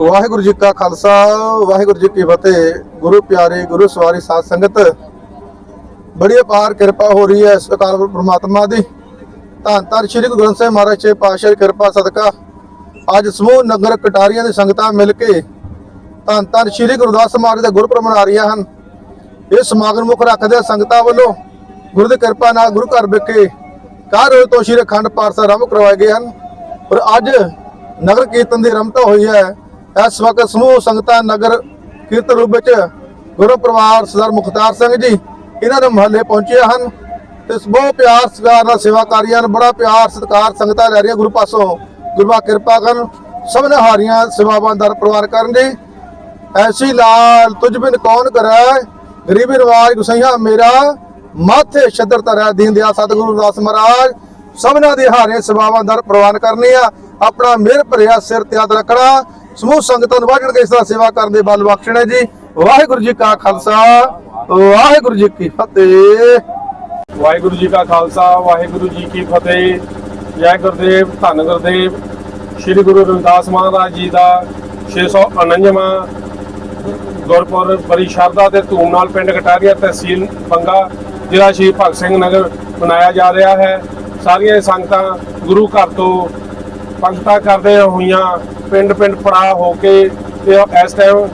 ਵਾਹਿਗੁਰੂ ਜੀ ਕਾ ਖਾਲਸਾ, ਵਾਹਿਗੁਰੂ ਜੀ ਕੀ ਫਤਿਹ। ਗੁਰੂ ਪਿਆਰੇ, ਗੁਰੂ ਸਵਾਰੀ ਸਾਧ ਸੰਗਤ, ਬੜੀ ਅਪਾਰ ਕਿਰਪਾ ਹੋ ਰਹੀ ਹੈ ਇਸ ਅਕਾਲ ਪ੍ਰਮਾਤਮਾ ਦੀ। ਧੰਨ ਧੰਨ ਸ੍ਰੀ ਗੁਰੂ ਗ੍ਰੰਥ ਸਾਹਿਬ ਮਹਾਰਾਜ ਜੀ, ਪਾਤਸ਼ਾਹ ਕਿਰਪਾ, ਸਦਕਾ। ਅੱਜ ਸਮੂਹ ਨਗਰ ਕਟਾਰੀਆਂ ਦੀ ਸੰਗਤਾਂ ਮਿਲ ਕੇ ਧੰਨ ਧੰਨ ਸ੍ਰੀ ਗੁਰਦਾਸ ਮਹਾਰਾਜ ਦਾ ਗੁਰਪੁਰਬ ਮਨਾ ਰਹੀਆਂ ਹਨ। ਇਹ ਸਮਾਗਮ ਮੁੱਖ ਰੱਖਦੇ ਸੰਗਤਾਂ ਵੱਲੋਂ ਗੁਰੂ ਦੀ ਕਿਰਪਾ ਨਾਲ ਗੁਰੂ ਘਰ ਵਿਖੇ ਕਾਰ ਰੋਜ਼ ਤੋਂ ਸ਼੍ਰੀ ਅਖੰਡ ਪਾਠ ਆਰੰਭ ਕਰਵਾਏ ਗਏ ਹਨ। ਪਰ ਅੱਜ ਨਗਰ ਕੀਰਤਨ ਦੀ ਰਮਤਾ ਹੋਈ ਹੈ। ਇਸ ਵਕਤ ਸਮੂਹ ਸੰਗਤਾਂ ਨਗਰ ਕੀਰਤਨ ਰੂਪ ਵਿੱਚ ਗੁਰੂ ਪਰਿਵਾਰ ਸਰਦਾਰ ਮੁਖਤਾਰ ਸਿੰਘ ਜੀ ਇਹਨਾਂ ਦੇ ਮਹੱਲੇ ਪਹੁੰਚੇ ਹਨ ਤੇ ਬਹੁਤ ਪਿਆਰ ਸਤਿਕਾਰ ਨਾਲ ਸੇਵਾ ਕਾਰੀਆਂ ਨੂੰ ਬੜਾ ਪਿਆਰ ਸਤਿਕਾਰ ਸੰਗਤਾਂ ਲੈ ਰਹੀਆਂ ਗੁਰੂ ਪਾਸੋਂ। ਗੁਰਬਾ ਕਿਰਪਾ ਕਰਨ, ਸਭ ਨੇ ਹਾਰੀਆਂ ਸੇਵਾਵਾਂ ਦਰ ਪ੍ਰਵਾਨ ਕਰਨ ਜੀ। ਐਸੀ ਲਾਲ, ਤੁਝ ਬਿਨ ਕੌਣ ਕਰੈ? ਗਰੀਬੀ ਨਵਾਜ ਗੁਸਈਆ ਮੇਰਾ, ਮਾਥੇ ਛਦਰ ਤਰਾ ਦੀਨ ਦਿਆ ਸਤਿਗੁਰੂ ਦਾਸ ਮਹਾਰਾਜ। ਸਭਨਾ ਦੇ ਹਾਰੇ ਸੇਵਾਵਾਂ ਦਰ ਪ੍ਰਵਾਨ ਕਰਨੀ ਆ ਆਪਣਾ ਮਿਹਰ ਭਰਿਆ ਸਿਰ ਤੇ ਹੱਥ ਰੱਖਣਾ। ਸਮੂਹ ਸੰਗਤਾਂ ਨੂੰ ਵਾਜਣ ਕੇ ਇਸ ਤਰ੍ਹਾਂ ਸੇਵਾ ਕਰਨ ਦੇ ਬਲ ਬਖਸ਼ਣੇ ਜੀ। ਵਾਹਿਗੁਰੂ ਜੀ ਕਾ ਖਾਲਸਾ, ਵਾਹਿਗੁਰੂ ਜੀ ਕੀ ਫਤਿਹ। ਵਾਹਿਗੁਰੂ ਜੀ ਕਾ ਖਾਲਸਾ, ਵਾਹਿਗੁਰੂ ਜੀ ਕੀ ਫਤਿਹ। ਜੈ ਗੁਰਦੇਵ, ਧੰਨ ਗੁਰਦੇਵ। ਸ੍ਰੀ ਗੁਰੂ ਰਵਿਦਾਸ ਮਹਾਰਾਜ ਜੀ ਦਾ 649ਵਾਂ ਗੁਰਪੁਰਬ ਬੜੀ ਸ਼ਰਧਾ ਤੇ ਧੂਮ ਨਾਲ ਪਿੰਡ ਕਟਾਰੀਆ ਤਹਿਸੀਲ ਬੰਗਾ ਜ਼ਿਲ੍ਹਾ ਸ਼ਹੀਦ ਭਗਤ ਸਿੰਘ ਨਗਰ, ਮਨਾਇਆ ਜਾ ਰਿਹਾ ਹੈ। ਸਾਰੀਆਂ ਸੰਗਤਾਂ ਗੁਰੂ ਘਰ ਤੋਂ ਪੰਗਤਾਂ ਕਰਦੇ ਹੋਈਆਂ ਪਿੰਡ ਪਿੰਡ ਫੜਾ ਹੋ ਕੇ ਤੇ ਇਸ ਟਾਈਮ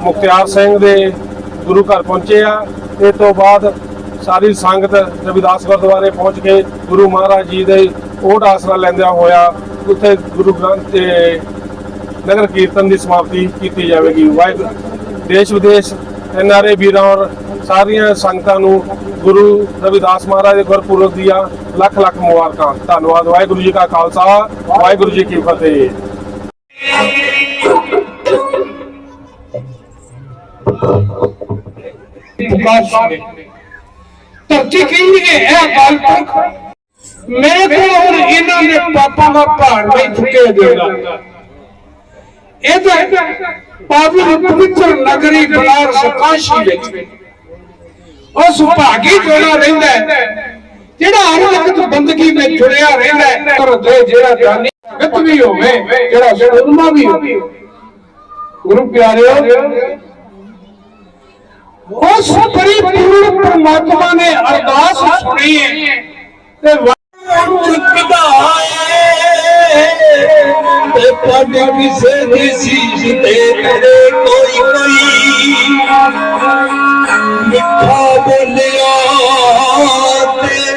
ਮੁਖਤਿਆਰ ਸਿੰਘ ਦੇ ਗੁਰੂ ਘਰ ਪਹੁੰਚੇ ਆ। ਇਹ ਤੋਂ ਬਾਅਦ ਸਾਰੀ ਸੰਗਤ ਰਵਿਦਾਸ ਗੁਰਦੁਆਰੇ ਪਹੁੰਚ ਕੇ ਗੁਰੂ ਮਹਾਰਾਜ ਜੀ ਦੇ ਓਟ ਆਸਰਾ ਲੈਂਦਿਆਂ ਹੋਇਆ ਉੱਥੇ ਗੁਰੂ ਗ੍ਰੰਥ ਤੇ ਨਗਰ ਕੀਰਤਨ ਦੀ ਸਮਾਪਤੀ ਕੀਤੀ ਜਾਵੇਗੀ। ਵਾਹਿਗੁਰੂ। ਦੇਸ਼ ਵਿਦੇਸ਼ ਐਨਆਰਏ ਵੀਰਾਂ ਔਰ ਸਾਰੀਆਂ ਸੰਗਤਾਂ ਨੂੰ ਗੁਰੂ ਰਵਿਦਾਸ ਮਹਾਰਾਜ ਦੇ ਗੁਰਪੁਰਬ ਦੀਆਂ ਲੱਖ ਲੱਖ ਮੁਬਾਰਕਾਂ। ਧੰਨਵਾਦ, ਵਾਹਿਗੁਰੂ ਜੀ ਕਾ ਖਾਲਸਾ, ਵਾਹਿਗੁਰੂ ਜੀ ਕੀ ਫਤਿਹ। ਧਰਤੀ ਕਹਿੰਦੀ ਹੈ ਇਹ ਗੱਲ ਪੁਰਖ ਮੇਰੇ ਕੋਲ ਹੁਣ ਇਹਨਾਂ ਨੇ ਪਾਪਾਂ ਦਾ ਭਾਰ ਨਹੀਂ ਚੁੱਕੇ ਦੇਗਾ ਇਹ ਤਾਂ ਪਾਵਨ ਪਵਿੱਤਰ ਨਗਰੀ ਬਲਾਰ ਸਕਾਸ਼ੀ ਵਿੱਚ। ਉਹ ਸੁਭਾਗੀ ਜੋੜਾ ਰਹਿੰਦਾ ਜਿਹੜਾ ਹਰ ਬੰਦਗੀ ਵਿੱਚ ਜੁੜਿਆ ਰਹਿੰਦਾ ਪਰ ਦੇ ਜਿਹੜਾ ਜਾਨੀ ਭਗਤ ਵੀ ਹੋਵੇ, ਜਿਹੜਾ ਸੁਰਮਾ ਵੀ ਹੋਵੇ। ਗੁਰੂ ਪਿਆਰਿਓ, ਉਸ ਪਰਿਪੂਰਨ ਪਰਮਾਤਮਾ ਨੇ ਅਰਦਾਸ ਸੁਣੀ ਹੈ ਤੇ ਚੁੱਕਦਾ ਤੇ ਪੜ ਕਿਸੇ ਦੀ ਸੀਸ ਤੇ ਕਰੇ ਕੋਈ ਕੋਈ ਮਿੱਠਾ ਬੋਲਿਆ ਤੇ